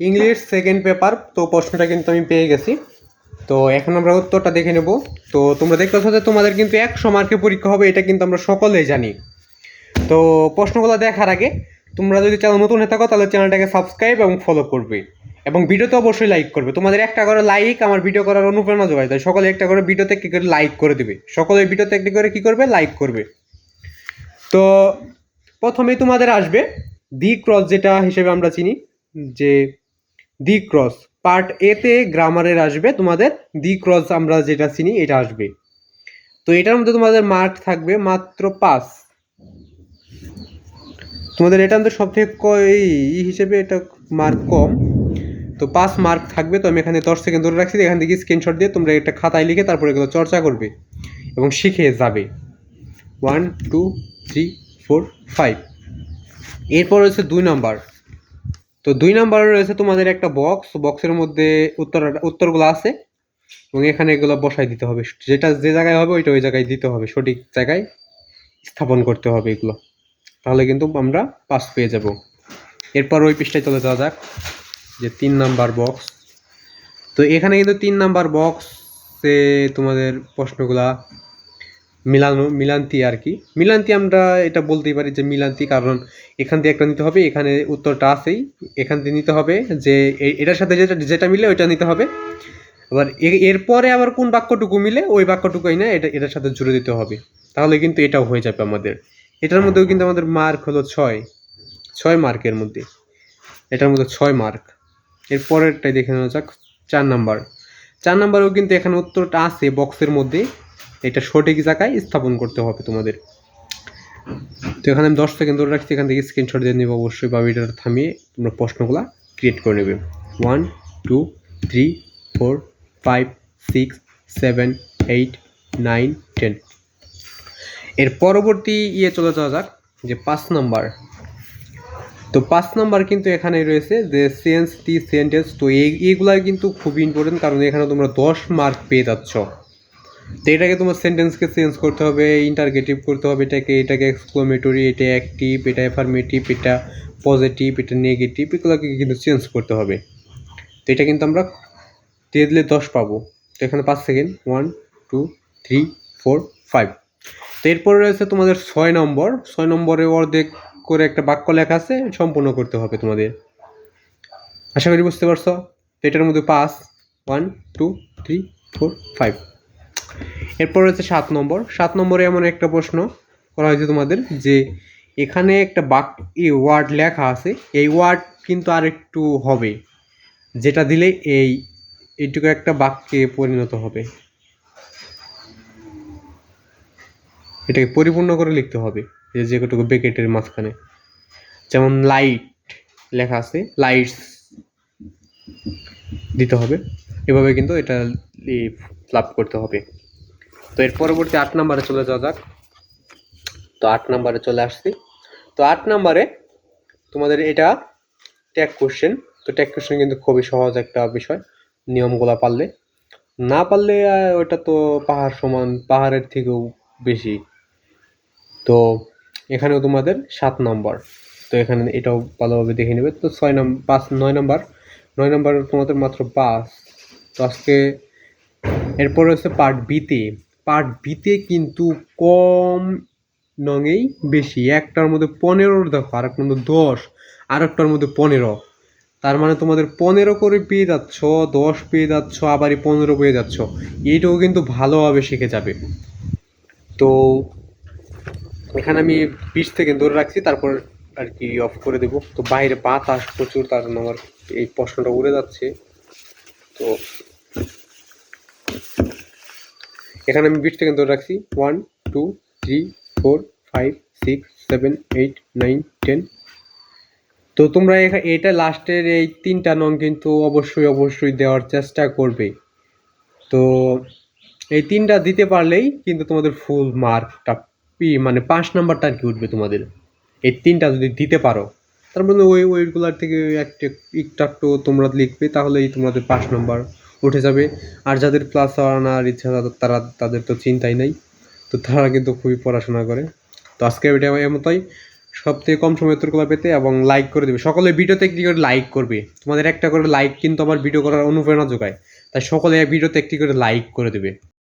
English second paper তো প্রশ্নটা কিন্তু আমি পেয়ে গেছি। তো এখন আমরা উত্তরটা দেখে নেব। তো তোমরা দেখতেছো যে তোমাদের কিন্তু একশো মার্কের পরীক্ষা হবে, এটা কিন্তু আমরা সকলেই জানি। তো প্রশ্নগুলো দেখার আগে, তোমরা যদি চ্যানেল নতুন হয়ে থাকো, তাহলে চ্যানেলটাকে সাবস্ক্রাইব এবং ফলো করবে। এবং ভিডিওতে অবশ্যই লাইক করবে। তোমাদের একটা করে লাইক আমার ভিডিও করার অনুপ্রেরণা যোগায় তাই সকলে একটা করে ভিডিওতে কী করে লাইক করে দেবে? সকলে ভিডিওতে একটি করে কী করবে? লাইক করবে। তো প্রথমেই তোমাদের আসবে দি ক্রস যেটা হিসেবে আমরা চিনি, যে দি ক্রস। পার্ট এতে গ্রামারের আসবে তোমাদের দি ক্রস, আমরা যেটা চিনি এটা আসবে। তো এটার মধ্যে তোমাদের মার্ক থাকবে মাত্র পাঁচ। তোমাদের এটা তো সব থেকে ই হিসেবে এটা মার্ক কম। তো পাঁচ মার্ক থাকবে, তো আমি এখানে দশ সেকেন্ড ধরে রাখছি এখান থেকে স্ক্রিনশট দিয়ে তোমরা একটা খাতায় লিখে তারপরে এগুলো চর্চা করবে এবং শিখে যাবে। One, two, three, four, five. এরপর রয়েছে দুই নাম্বার। তো দুই নাম্বার রয়েছে তোমাদের একটা বক্স বক্সের মধ্যে উত্তর, উত্তরগুলো আছে, এবং এখানে এগুলো বসাই দিতে হবে। যেটা যে জায়গায় হবে, ওইটা ওই জায়গায় দিতে হবে। সঠিক জায়গায় স্থাপন করতে হবে এগুলো। তাহলে কিন্তু আমরা পাস পেয়ে যাব। এরপর ওই পৃষ্ঠায় চলে যাওয়া যাক, যে তিন নাম্বার বক্স তো এখানে কিন্তু তিন নাম্বার বক্সে তোমাদের প্রশ্নগুলা মিলানো, মিলান্তি আর কি। মিলান্তি আমরা এটা বলতেই পারি যে মিলান্তি, কারণ এখান থেকে একটা নিতে হবে, এখানে উত্তরটা আছেই। এখান থেকে নিতে হবে যে এটার সাথে যেটা যেটা মিলে ওইটা নিতে হবে। আবার এরপরে আবার কোন বাক্যটুকু মিলে ওই বাক্যটুকুই না, এটা, এটার সাথে জুড়ে দিতে হবে। তাহলে কিন্তু এটাও হয়ে যাবে আমাদের। এটার মধ্যেও কিন্তু আমাদের মার্ক হলো ছয়। ছয় মার্কের মধ্যে। এটার মধ্যে ছয় মার্ক এর পরেরটাই দেখে নেওয়া যাক, চার নাম্বার চার নাম্বারেও কিন্তু এখানে উত্তরটা আছে বক্সের মধ্যে। এটা সঠিক জায়গায় স্থাপন করতে হবে তোমাদের। তো এখানে আমি দশ সেকেন্ড ধরে রাখছি, এখান থেকে স্ক্রিনশট দিয়ে নেবে অবশ্যই বা ভিডিওটা থামিয়ে তোমরা প্রশ্নগুলো ক্রিয়েট করে নেবে। One two three four five six seven eight nine ten এর পরবর্তী ইয়ে চলে যাওয়া যাক, যে পাঁচ নাম্বার। তো পাঁচ নাম্বার কিন্তু এখানে রয়েছে, যে সেন্স দি সেন্টেন্স তো এই এইগুলা কিন্তু খুবই ইম্পর্টেন্ট কারণ এখানে তোমরা দশ মার্ক পেয়ে যাচ্ছ। তো এটাকে তোমার সেন্টেন্সকে চেঞ্জ করতে হবে ইন্টারগেটিভ করতে হবে এটাকে এটাকে এক্সক্লোমেটরি এটা অ্যাক্টিভ এটা অ্যাফার্মেটিভ এটা পজিটিভ এটা নেগেটিভ এগুলোকে কিন্তু চেঞ্জ করতে হবে। তো এটা কিন্তু আমরা দিয়ে দিলে দশ পাবো। তো এখানে পাঁচ second one two three four five তো এরপর রয়েছে তোমাদের ছয় নম্বর। ছয় নম্বরে অর্ধেক করে একটা বাক্য লেখা আছে, সম্পূর্ণ করতে হবে তোমাদের। আশা করি বুঝতে পারছ? এটার মধ্যে পাঁচ one two three four five এরপর রয়েছে সাত নম্বর। সাত নম্বরে এমন একটা প্রশ্ন করা হয়েছে তোমাদের যে এখানে একটা বাক ওয়ার্ড লেখা আছে, এই ওয়ার্ড কিন্তু আর একটু হবে, যেটা দিলে এই, এইটুকু একটা বাক্যে পরিণত হবে। এটাকে পরিপূর্ণ করে লিখতে হবে, যে যেটুকু ব্রেকেটের মাঝখানে। যেমন লাইট লেখা আছে, লাইটস দিতে হবে। এভাবে কিন্তু এটা ফ্লাপ করতে হবে। তো এর পরবর্তী আট নাম্বারে চলে যাওয়া যাক। তো আট নাম্বারে চলে আসছি। তো আট নাম্বারে তোমাদের এটা ট্যাগ কোশ্চেন তো ট্যাগ কোশ্চেন কিন্তু খুবই সহজ একটা বিষয়, নিয়মগুলো পারলে। না পারলে ওটা তো পাহাড় সমান, পাহাড়ের থেকেও বেশি। তো এখানেও তোমাদের সাত নম্বর। তো এখানে এটাও ভালোভাবে দেখে নেবে। তো ছয় নম্বর পাঁচ, নয় নম্বর। নয় নম্বর তোমাদের মাত্র পাঁচ। তো আজকে এরপর হচ্ছে পার্ট বিতে পার্ট বিতে কিন্তু কম নঙেই বেশি। একটার মধ্যে পনেরোর দেখো আর একটার মধ্যে দশ আর একটার মধ্যে পনেরো। তার মানে তোমাদের পনেরো করে পেয়ে যাচ্ছ, দশ পেয়ে যাচ্ছ আবার পনেরো পেয়ে যাচ্ছ। এইটাও কিন্তু ভালোভাবে শিখে যাবে। তো এখানে আমি বিশ থেকে ধরে রাখছি, তারপর আর কি অফ করে দেবো। তো বাইরে বাতাস প্রচুর, তার জন্য আমার এই প্রশ্নটা উড়ে যাচ্ছে। তো এখানে আমি থেকে ধরে রাখছি। One two three four five six seven eight nine ten তো তোমরা এটা লাস্টের এই তিনটা নং কিন্তু অবশ্যই অবশ্যই দেওয়ার চেষ্টা করবে। তো এই তিনটা দিতে পারলেই কিন্তু তোমাদের ফুল মার্কটা পি মানে পাঁচ নাম্বারটা আর কি উঠবে তোমাদের। এই তিনটা যদি দিতে পারো। তার মধ্যে ওই, ওইগুলার থেকে একটা, একটু একটু তোমরা লিখবে, তাহলেই তোমাদের পাঁচ নাম্বার উঠে যাবে। আর যাদের প্লাস আনার ইচ্ছা তারা, তাদের তো চিন্তাই নাই। তো তারা কিন্তু খুবই পড়াশোনা করে। তো আজকে ভিডিও এমতই সব থেকে কম সময় উত্তরগুলো পেতে এবং লাইক করে দেবে। সকলে ভিডিওতে একটি করে লাইক করবে। তোমাদের একটা করে লাইক কিন্তু আমার ভিডিও করার অনুপ্রেরণা যোগায়। তাই সকলে ভিডিওতে একটি করে লাইক করে দেবে।